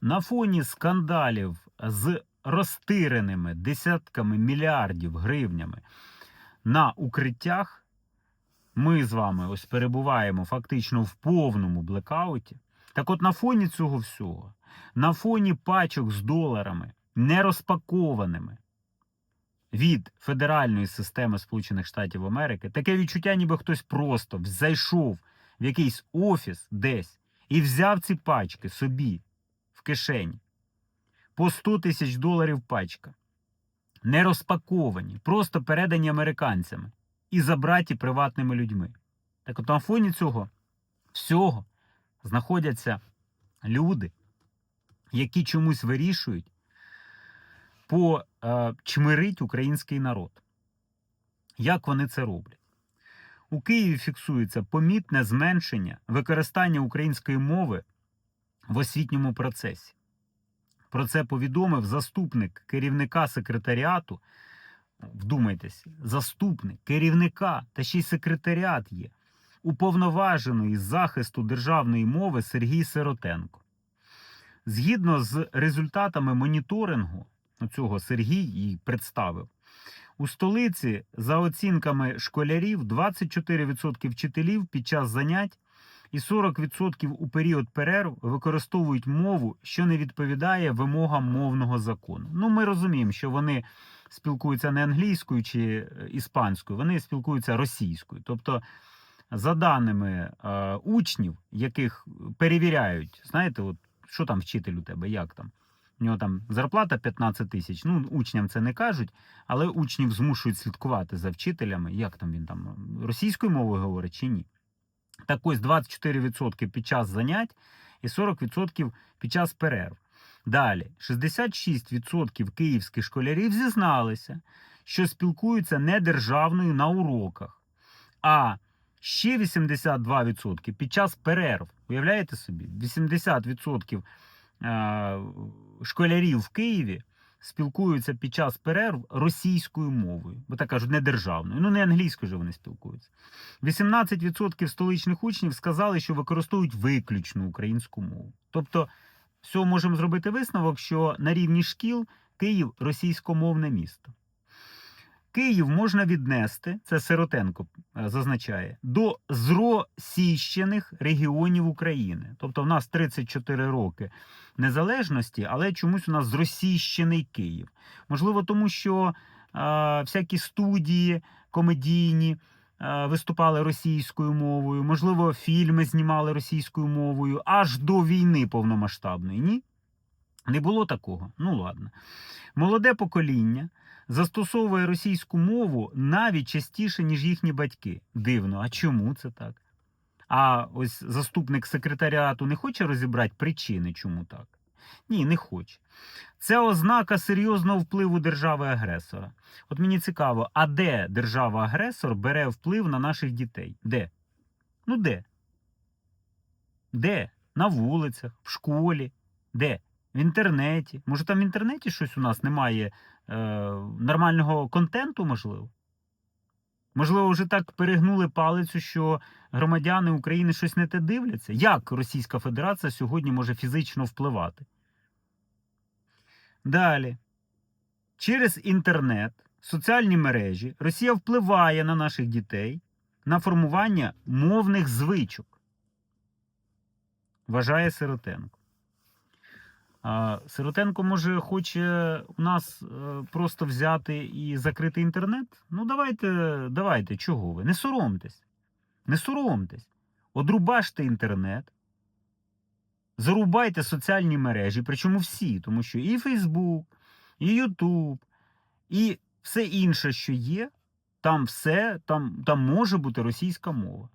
на фоні скандалів з розтиреними десятками мільярдів гривнями на укриттях, ми з вами ось перебуваємо фактично в повному блекауті. Так от на фоні цього всього, на фоні пачок з доларами, не розпакованими від федеральної системи Сполучених Штатів Америки, таке відчуття, ніби хтось просто зайшов в якийсь офіс десь і взяв ці пачки собі в кишені по 100 тисяч доларів пачка. Не розпаковані, просто передані американцями і забраті приватними людьми. Так от на фоні цього всього знаходяться люди, які чомусь вирішують почмирить український народ. Як вони це роблять? У Києві фіксується помітне зменшення використання української мови в освітньому процесі. Про це повідомив заступник керівника секретаріату. Вдумайтесь, заступник керівника та ще й секретаріат є уповноваженої з захисту державної мови Сергій Сиротенко. Згідно з результатами моніторингу, цього Сергій її представив. У столиці, за оцінками школярів, 24% вчителів під час занять і 40% у період перерв використовують мову, що не відповідає вимогам мовного закону. Ну, ми розуміємо, що вони спілкуються не англійською чи е, іспанською, вони спілкуються російською. Тобто, за даними е, учнів, яких перевіряють, знаєте, от що там вчитель у тебе, як там? У нього там зарплата 15 тисяч. Ну, учням це не кажуть, але учнів змушують слідкувати за вчителями. Як там він там російською мовою говорить чи ні? Так ось 24% під час занять і 40% під час перерв. Далі, 66% київських школярів зізналися, що спілкуються не державною на уроках, а ще 82% під час перерв. Уявляєте собі? 80% е, школярів в Києві спілкуються під час перерв російською мовою, бо так кажуть, не державною. Ну, не англійською же вони спілкуються. 18% столичних учнів сказали, що використовують виключно українську мову. Тобто, всього можемо зробити висновок, що на рівні шкіл Київ російськомовне місто. Київ можна віднести, це Сиротенко е, зазначає, до зросійщених регіонів України. Тобто в нас 34 роки незалежності, але чомусь у нас зросійщений Київ. Можливо, тому що е, всякі студії комедійні е, виступали російською мовою, можливо, фільми знімали російською мовою аж до війни повномасштабної. Ні? Не було такого. Ну ладно. Молоде покоління застосовує російську мову навіть частіше, ніж їхні батьки. Дивно, а чому це так? А ось заступник секретаріату не хоче розібрати причини, чому так? Ні, не хоче. Це ознака серйозного впливу держави-агресора. От мені цікаво, а де держава-агресор бере вплив на наших дітей? Де? Ну де? Де? На вулицях, в школі? Де? В інтернеті. Може, там в інтернеті щось у нас немає нормального контенту, можливо? Можливо, вже так перегнули палицю, що громадяни України щось не те дивляться? Як Російська Федерація сьогодні може фізично впливати? Далі. Через інтернет, соціальні мережі Росія впливає на наших дітей на формування мовних звичок. Вважає Сиротенко. Сиротенко, може, хоче у нас е, просто взяти і закрити інтернет? Ну, давайте, давайте, чого ви? Не соромтесь. Не соромтесь. Одрубажте інтернет, зарубайте соціальні мережі, причому всі, тому що і Фейсбук, і Ютуб, і все інше, що є, там все, там, там може бути російська мова.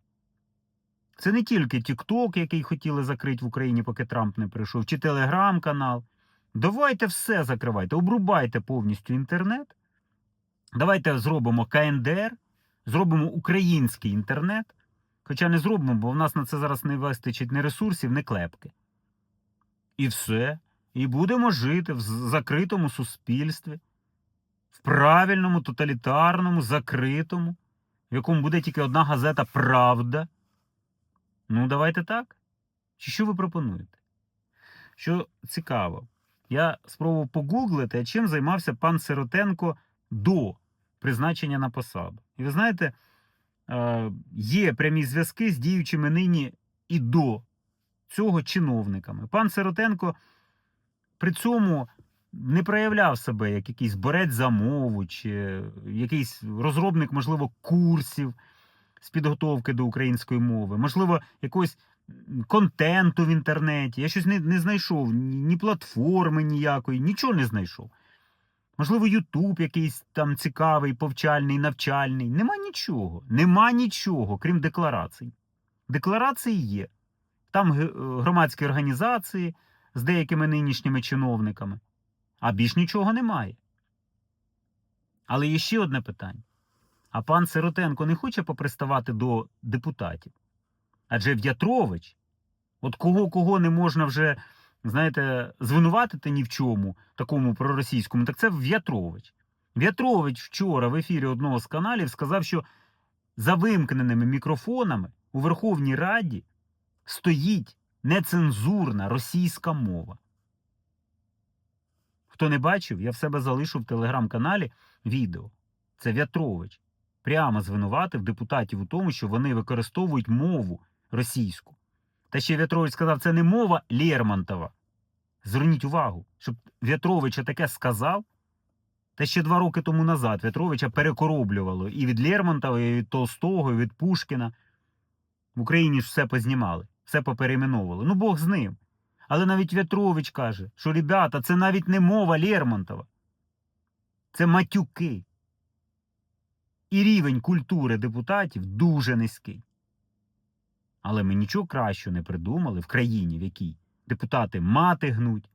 Це не тільки TikTok, який хотіли закрити в Україні, поки Трамп не прийшов, чи телеграм-канал. Давайте все закривайте, обрубайте повністю інтернет. Давайте зробимо КНДР, зробимо український інтернет. Хоча не зробимо, бо в нас на це зараз не вистачить ні ресурсів, ні клепки. І все. І будемо жити в закритому суспільстві, в правильному, тоталітарному, закритому, в якому буде тільки одна газета Правда. Ну, давайте так. Чи що ви пропонуєте? що цікаво, я спробував погуглити, чим займався пан Сиротенко до призначення на посаду. І ви знаєте, е, є прямі зв'язки з діючими нині і до цього чиновниками. Пан Сиротенко при цьому не проявляв себе як якийсь борець за мову, чи якийсь розробник, можливо, курсів з підготовки до української мови, можливо, якогось контенту в інтернеті. Я щось не, не знайшов, ні, платформи ніякої, нічого не знайшов. Можливо, Ютуб якийсь там цікавий, повчальний, навчальний. Нема нічого. Нема нічого, крім декларацій. Декларації є. Там е, громадські організації з деякими нинішніми чиновниками, а більш нічого немає. Але є ще одне питання. А пан Сиротенко не хоче поприставати до депутатів? Адже В'ятрович, от кого кого не можна вже, знаєте, звинуватити ні в чому, такому проросійському, так це В'ятрович. В'ятрович вчора в ефірі одного з каналів сказав, що за вимкненими мікрофонами у Верховній Раді стоїть нецензурна російська мова. Хто не бачив, я в себе залишу в телеграм-каналі відео. Це В'ятрович прямо звинуватив депутатів у тому, що вони використовують мову російську. Та ще В'ятрович сказав, це не мова Лермонтова. Зверніть увагу, щоб В'ятровича таке сказав. Та ще два роки тому назад В'ятровича перекороблювало і від Лермонтова, і від Толстого, і від Пушкіна. В Україні ж все познімали, все поперейменовували. Ну, Бог з ним. Але навіть В'ятрович каже, що ребята, це навіть не мова Лермонтова. Це матюки. І рівень культури депутатів дуже низький. Але ми нічого кращого не придумали в країні, в якій депутати мати гнуть,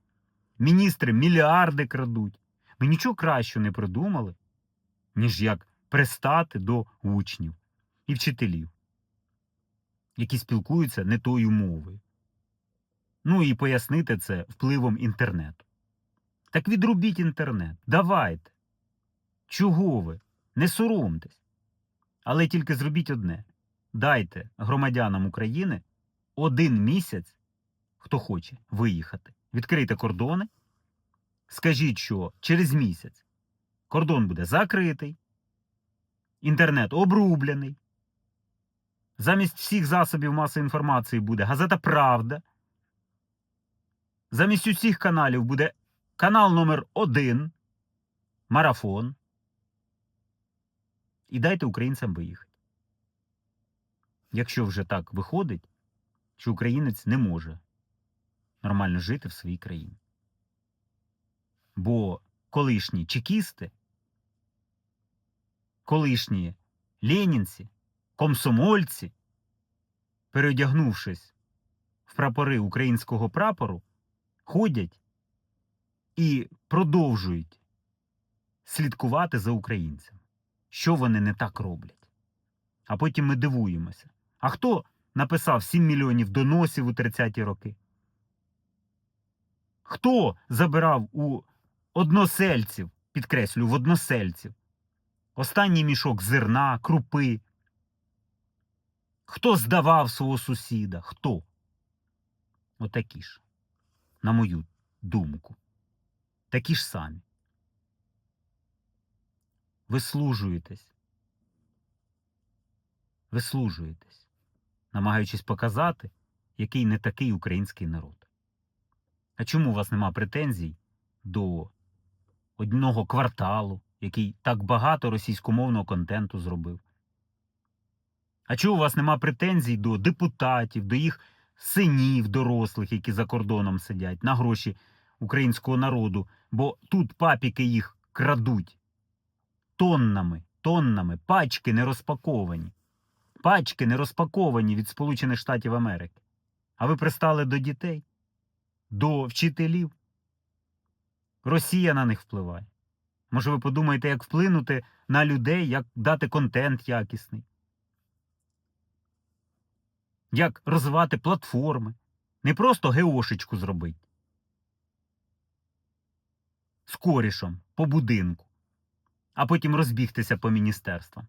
міністри мільярди крадуть. Ми нічого кращого не придумали, ніж як пристати до учнів і вчителів, які спілкуються не тою мовою. Ну і пояснити це впливом інтернету. Так відрубіть інтернет. Давайте. Чого ви? Не соромтесь. Але тільки зробіть одне: дайте громадянам України один місяць, хто хоче виїхати. Відкрийте кордони. Скажіть, що через місяць кордон буде закритий, інтернет обрублений. Замість всіх засобів масової інформації буде газета Правда. Замість усіх каналів буде канал номер один Марафон. І дайте українцям виїхати. Якщо вже так виходить, що українець не може нормально жити в своїй країні. Бо колишні чекісти, колишні ленінці, комсомольці, переодягнувшись в прапори українського прапору, ходять і продовжують слідкувати за українцями. Що вони не так роблять? А потім ми дивуємося. А хто написав 7 мільйонів доносів у 30-ті роки? Хто забирав у односельців, підкреслю, в односельців, останній мішок зерна, крупи? Хто здавав свого сусіда? Хто? Отакі ж, на мою думку. Такі ж самі. Вислужуєтесь. Вислужуєтесь, намагаючись показати, який не такий український народ. А чому у вас нема претензій до одного кварталу, який так багато російськомовного контенту зробив? А чому у вас нема претензій до депутатів, до їх синів дорослих, які за кордоном сидять, на гроші українського народу, бо тут папіки їх крадуть тоннами, тоннами, пачки не розпаковані. Пачки не розпаковані від Сполучених Штатів Америки. А ви пристали до дітей, до вчителів. Росія на них впливає. Може, ви подумаєте, як вплинути на людей, як дати контент якісний, як розвивати платформи, не просто геошечку зробити. З корішом по будинку, а потім розбігтися по міністерствам,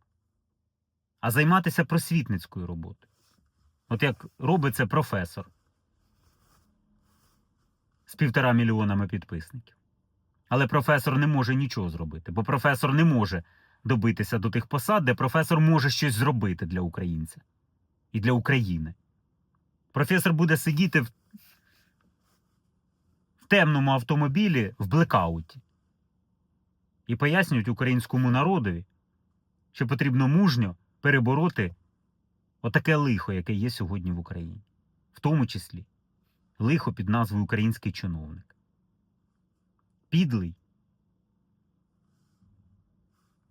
а займатися просвітницькою роботою. От як робить це професор з півтора мільйонами підписників. Але професор не може нічого зробити, бо професор не може добитися до тих посад, де професор може щось зробити для українця і для України. Професор буде сидіти в темному автомобілі в блекауті і пояснюють українському народові, що потрібно мужньо перебороти отаке лихо, яке є сьогодні в Україні, в тому числі лихо під назвою Український чиновник. Підлий,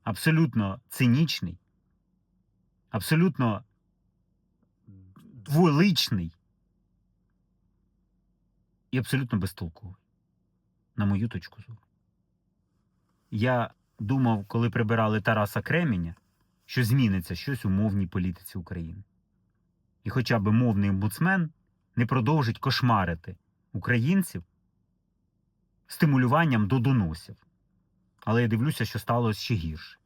абсолютно цинічний, абсолютно дволичний і абсолютно безтолковий, на мою точку зору. Я думав, коли прибирали Тараса Кременя, що зміниться щось у мовній політиці України. І хоча б мовний омбудсмен не продовжить кошмарити українців стимулюванням до доносів. Але я дивлюся, що сталося ще гірше.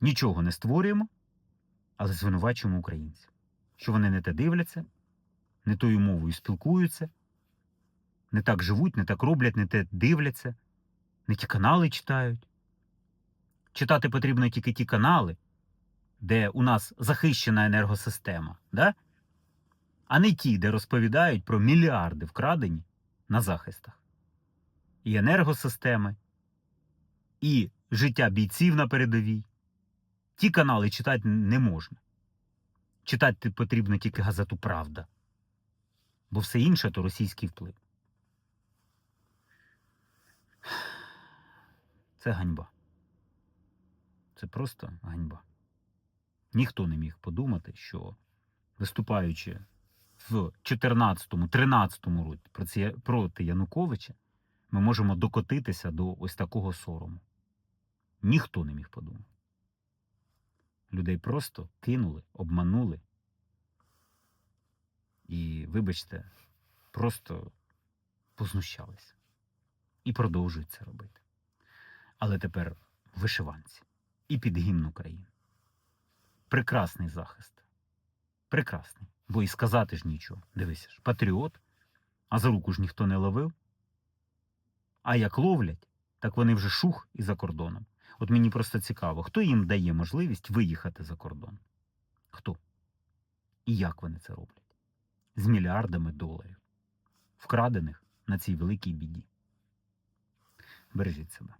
Нічого не створюємо, але звинувачуємо українців, що вони не те дивляться, не тою мовою спілкуються, не так живуть, не так роблять, не те дивляться, не ті канали читають. Читати потрібно тільки ті канали, де у нас захищена енергосистема, да? а не ті, де розповідають про мільярди вкрадені на захистах. І енергосистеми, і життя бійців на передовій. Ті канали читати не можна. Читати потрібно тільки газету Правда. Бо все інше то російський вплив. Це ганьба. Це просто ганьба. Ніхто не міг подумати, що виступаючи в 14-13 році проти- Януковича, ми можемо докотитися до ось такого сорому. Ніхто не міг подумати. Людей просто кинули, обманули. І, вибачте, просто познущалися. І продовжують це робити. Але тепер вишиванці і під гімн України. Прекрасний захист. Прекрасний. Бо і сказати ж нічого. Дивися ж, патріот, а за руку ж ніхто не ловив. А як ловлять, так вони вже шух і за кордоном. От мені просто цікаво, хто їм дає можливість виїхати за кордон? Хто? І як вони це роблять? З мільярдами доларів, вкрадених на цій великій біді. Бережіть себе.